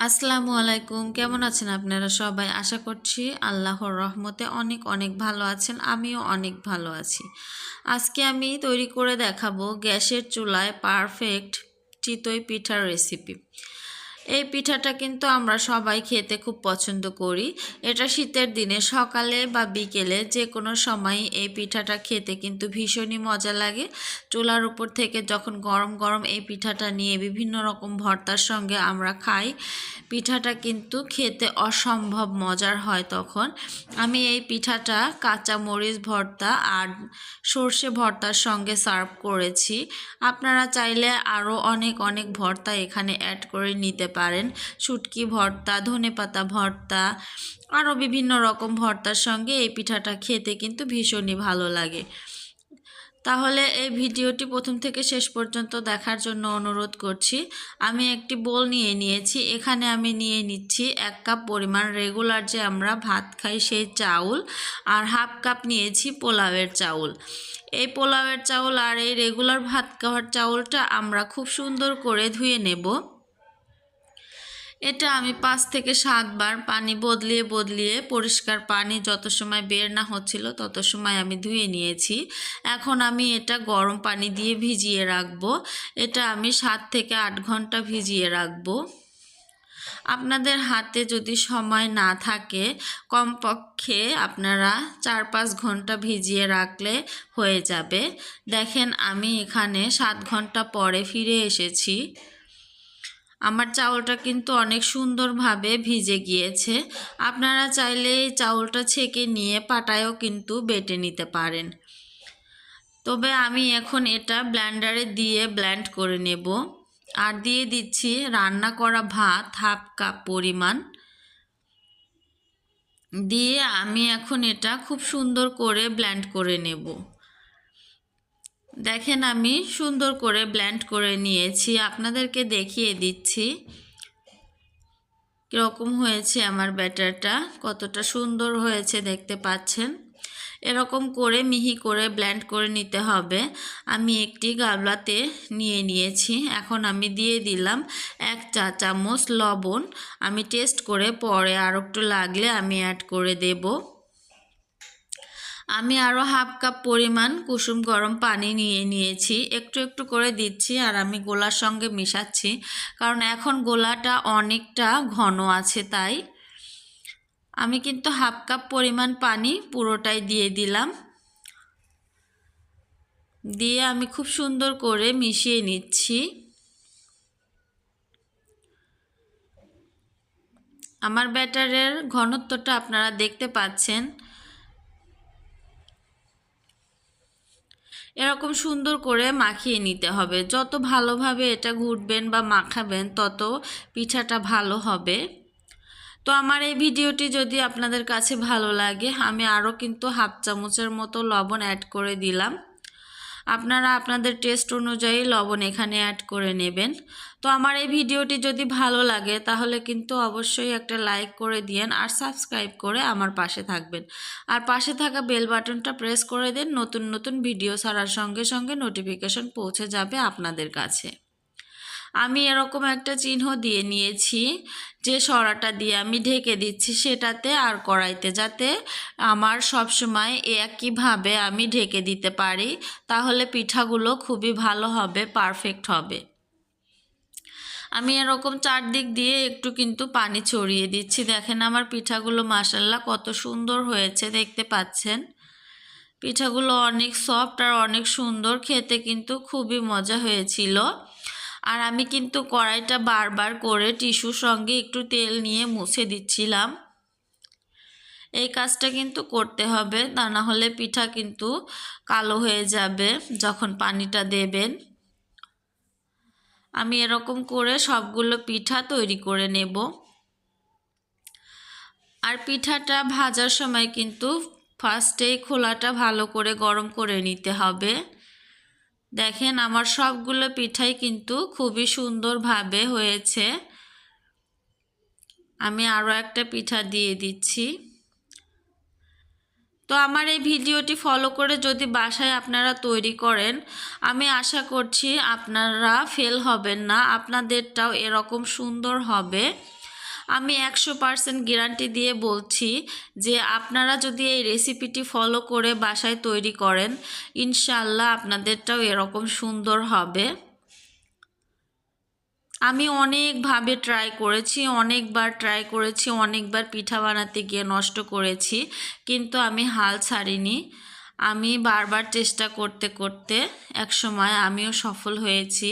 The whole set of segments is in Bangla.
আসসালামু আলাইকুম। কেমন আছেন আপনারা সবাই? আশা করছি আল্লাহর রহমতে অনেক অনেক ভালো আছেন। আমিও অনেক ভালো আছি। আজকে আমি তৈরি করে দেখাবো গ্যাসের চুলায় পারফেক্ট চিতই পিঠার রেসিপি এই পিঠাটা কিন্তু আমরা সবাই খেতে খুব পছন্দ করি। এটা শীতের দিনে সকালে বা বিকেলে যে কোনো সময় এই পিঠাটা খেতে কিন্তু ভীষণই মজা লাগে। চুলার উপর থেকে যখন গরম গরম এই পিঠাটা নিয়ে বিভিন্ন রকম ভর্তার সঙ্গে আমরা খাই, পিঠাটা কিন্তু খেতে অসম্ভব মজার হয় তখন। আমি এই পিঠাটা কাঁচা মরিচ ভর্তা আর সর্ষে ভর্তার সঙ্গে সার্ভ করেছি। আপনারা চাইলে আরও অনেক অনেক ভর্তা এখানে অ্যাড করে নিতে পারেন। শুটকি ভর্তা, ধনেপাতা ভর্তা, আরও বিভিন্ন রকম ভর্তার সঙ্গে এই পিঠাটা খেতে কিন্তু ভীষণই ভালো লাগে। তাহলে এই ভিডিওটি প্রথম থেকে শেষ পর্যন্ত দেখার জন্য অনুরোধ করছি। আমি একটি বোল নিয়ে নিয়েছি। এখানে আমি নিয়ে নিচ্ছি এক কাপ পরিমাণ রেগুলার যে আমরা ভাত খাই সেই চাউল আর হাফ কাপ নিয়েছি পোলাওয়ের চাউল। এই পোলাওয়ের চাউল আর এই রেগুলার ভাত খাওয়ার চাউলটা আমরা খুব সুন্দর করে ধুয়ে নেব। এটা আমি পাঁচ থেকে সাতবার পানি বদলিয়ে বদলিয়ে পরিষ্কার পানি যত সময় বের না হচ্ছিল তত সময় আমি ধুয়ে নিয়েছি। এখন আমি এটা গরম পানি দিয়ে ভিজিয়ে রাখব। এটা আমি সাত থেকে আট ঘণ্টা ভিজিয়ে রাখব। আপনাদের হাতে যদি সময় না থাকে, কমপক্ষে আপনারা চার পাঁচ ঘণ্টা ভিজিয়ে রাখলে হয়ে যাবে। দেখেন আমি এখানে সাত ঘণ্টা পরে ফিরে এসেছি। আমার চাউলটা কিন্তু অনেক সুন্দরভাবে ভিজে গিয়েছে। আপনারা চাইলে এই চাউলটা ছেঁকে নিয়ে পাটায়ও কিন্তু বেটে নিতে পারেন। তবে আমি এখন এটা ব্ল্যান্ডারে দিয়ে ব্ল্যান্ড করে নেব। আর দিয়ে দিচ্ছি রান্না করা ভাত হাফ কাপ পরিমাণ। দিয়ে আমি এখন এটা খুব সুন্দর করে ব্ল্যান্ড করে নেব। দেখেন আমি সুন্দর করে ব্ল্যান্ড করে নিয়েছি, আপনাদেরকে দেখিয়ে দিচ্ছি। কীরকম হয়েছে আমার ব্যাটারটা, কতটা সুন্দর হয়েছে দেখতে পাচ্ছেন। এরকম করে মিহি করে ব্ল্যান্ড করে নিতে হবে। আমি একটি গাবলাতে নিয়ে নিয়েছি, এখন আমি দিয়ে দিলাম এক চা চামচ লবণ। আমি টেস্ট করে পরে আর একটু লাগলে আমি অ্যাড করে দেবো। আমি আরও হাফ কাপ পরিমাণ কুসুম গরম পানি নিয়ে নিয়েছি। একটু একটু করে দিচ্ছি আর আমি গোলার সঙ্গে মিশাচ্ছি। কারণ এখন গোলাটা অনেকটা ঘন আছে তাই। আমি কিন্তু হাফ কাপ পরিমাণ পানি পুরোটাই দিয়ে দিলাম। দিয়ে আমি খুব সুন্দর করে মিশিয়ে নিচ্ছি। আমার ব্যাটারের ঘনত্বটা আপনারা দেখতে পাচ্ছেন। এরকম সুন্দর করে মাখিয়ে নিতে হবে। যত ভালোভাবে এটা ঘুটবেন বা মাখাবেন, তত পিঠাটা ভালো হবে। তো আমার এই ভিডিওটি যদি আপনাদের কাছে ভালো লাগে, আমি আরও কিন্তু হাফ চামচের মতো লবণ অ্যাড করে দিলাম। আপনারা আপনাদের টেস্ট অনুযায়ী লবণ এখানে অ্যাড করে নেবেন। তো আমার এই ভিডিওটি যদি ভালো লাগে, তাহলে কিন্তু অবশ্যই একটা লাইক করে দিয়েন আর সাবস্ক্রাইব করে আমার পাশে থাকবেন। আর পাশে থাকা বেল বাটনটা প্রেস করে দিন, নতুন নতুন ভিডিও ছাড়ার সঙ্গে সঙ্গে নোটিফিকেশন পৌঁছে যাবে আপনাদের কাছে। আমি এরকম একটা চিহ্ন দিয়ে নিয়েছি, যে সরাটা দিয়ে আমি ঢেকে দিচ্ছি সেটাতে আর কড়াইতে, যাতে আমার সবসময় একইভাবে আমি ঢেকে দিতে পারি, তাহলে পিঠাগুলো খুবই ভালো হবে, পারফেক্ট হবে। আমি এরকম চারদিক দিয়ে একটু কিন্তু পানি ছড়িয়ে দিচ্ছি। দেখেন আমার পিঠাগুলো মাসাল্লাহ কত সুন্দর হয়েছে, দেখতে পাচ্ছেন? পিঠাগুলো অনেক সফট আর অনেক সুন্দর, খেতে কিন্তু খুবই মজা হয়েছিল। আর আমি কিন্তু কড়াইটা বারবার করে টিস্যুর সঙ্গে একটু তেল নিয়ে মুছে দিচ্ছিলাম। এই কাজটা কিন্তু করতে হবে, তা না হলে পিঠা কিন্তু কালো হয়ে যাবে যখন পানিটা দেবেন। আমি এরকম করে সবগুলো পিঠা তৈরি করে নেব। আর পিঠাটা ভাজার সময় কিন্তু ফার্স্টেই খোলাটা ভালো করে গরম করে নিতে হবে। দেখেন, আমার সবগুলো পিঠাই কিন্তু খুবই সুন্দরভাবে হয়েছে। আমি আরও একটা পিঠা দিয়ে দিচ্ছি। তো আমার এই ভিডিওটি ফলো করে যদি বাসায় আপনারা তৈরি করেন, আমি আশা করছি আপনারা ফেল হবেন না, আপনাদেরটাও এরকম সুন্দর হবে। আমি একশো পারসেন্ট গ্যারান্টি দিয়ে বলছি যে আপনারা যদি এই রেসিপিটি ফলো করে বাসায় তৈরি করেন ইনশাল্লাহ আপনাদেরটাও এরকম সুন্দর হবে। আমি অনেকভাবে ট্রাই করেছি, অনেকবার ট্রাই করেছি, অনেকবার পিঠা বানাতে গিয়ে নষ্ট করেছি, কিন্তু আমি হাল ছাড়িনি। আমি বারবার চেষ্টা করতে করতে একসময় আমিও সফল হয়েছি।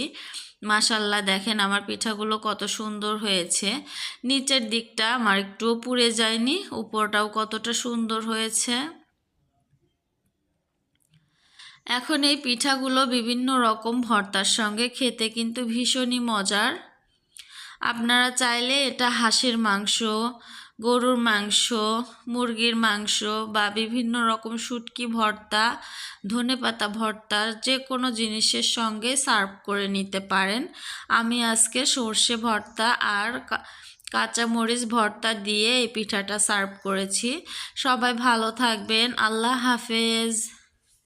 মাশাল্লাহ, দেখেন আমার পিঠাগুলো কত সুন্দর হয়েছে। নিচের দিকটা আমার একটুও পুড়ে যায়নি, উপরটাও কতটা সুন্দর হয়েছে। এখন এই পিঠাগুলো বিভিন্ন রকম ভর্তার সঙ্গে খেতে কিন্তু ভীষণই মজার। আপনারা চাইলে এটা হাঁসের মাংস গরুর মাংস, মুরগির মাংস বা বিভিন্ন রকম শুটকি ভর্তা, ধনে পাতা ভর্তা যে কোনো জিনিসের সঙ্গে সার্ভ করে নিতে পারেন। আমি আজকে সর্ষে ভর্তা আর কাঁচামরিচ ভর্তা দিয়ে এই পিঠাটা সার্ভ করেছি। সবাই ভালো থাকবেন। আল্লাহ হাফেজ।